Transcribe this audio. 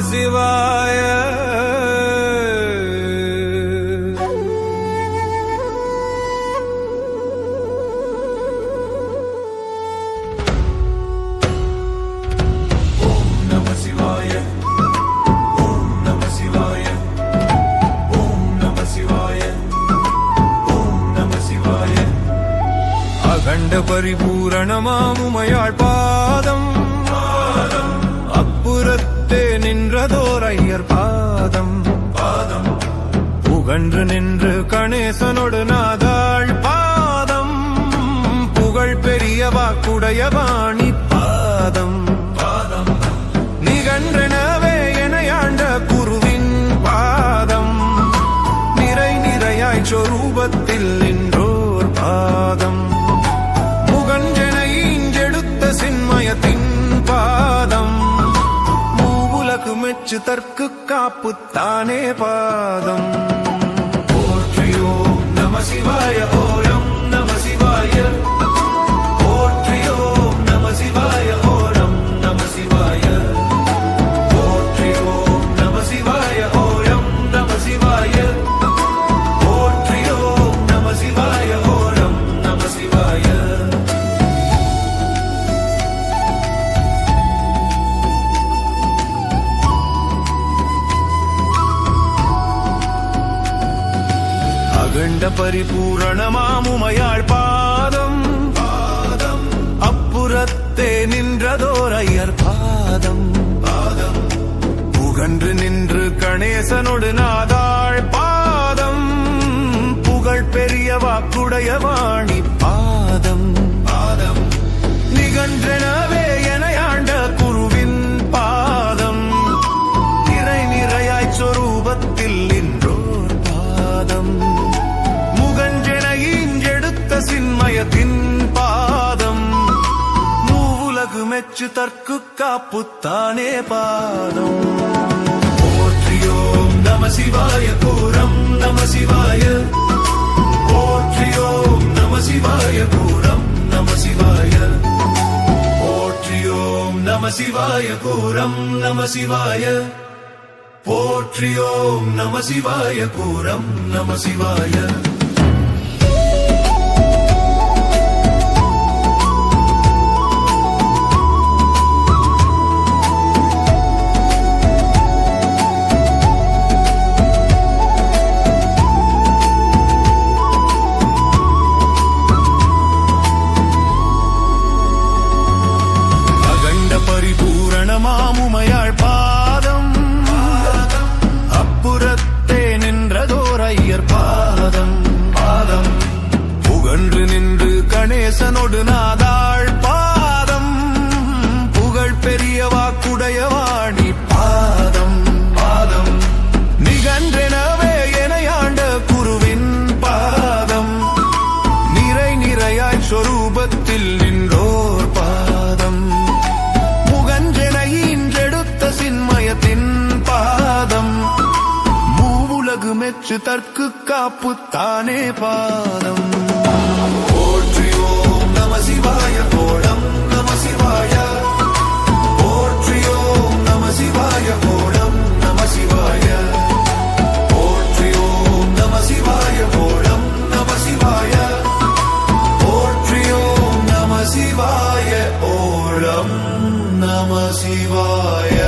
சிவாய. அகண்ட பரிபூரணமாமுமையாள் பாதம். அப்புறத்தே நின்றதோர் ஐயர் பாதம். பாதம். புகன்று நின்று கணேசனொடு நாதாள் பாதம். புகழ் பெரிய வாக்குடைய வாணி பாதம். அச்சுதற்கு காப்பு தானே பாதம். போற்றியோ நம சிவாய ஓரம் நம சிவாய. பரிபூரணமாமுமையாள் பாதம். பாதம் அப்புறத்தே நின்றதோர் ஐயர் பாதம். பாதம் புகன்று நின்று கணேசனொடு நாதாள் பாதம். புகழ் பெரிய வாக்குடைய வாணி பாதம். பாதம் நிகன்றனவே எனையாண்ட குருவின் பாதம். நிறை நிறையாய் சொரூபத்தில் மூவுலகு தற்கு காப்புத்தானே பாதம். போற்றியோம் நம சிவாய பூரம் நம சிவாய. போற்றியோம் நம சிவாய பூரம் நம சிவாய. போற்றியோம் நம சிவாய பூரம் நம சிவாய. போற்றியோம் நம சிவாய பூரம் நம சிவாய. அன்று நின்று கணேசனோடு நாதாள் பாதம். புகழ் பெரிய வாக்குடைய வாணி பாதம் பாதம். நிகன்றெனவே எனையாண்ட குருவின் பாதம். நிறை நிறையாய் சொரூபத்தில் நின்றோர் பாதம். முகஞ்சென ஈன்றெடுத்த சின்மயத்தின் பாதம். மூவுலகு மெச்சு தற்கு காப்பு தானே பாதம். சிவாய கோடம் நம சிவாய போற்றியோம் நம சிவாய கோடம் நம சிவாய போற்றியோம் நம சிவாய கோடம் நம சிவாய போற்றியோம் நம சிவாய ஓடம் நம சிவாய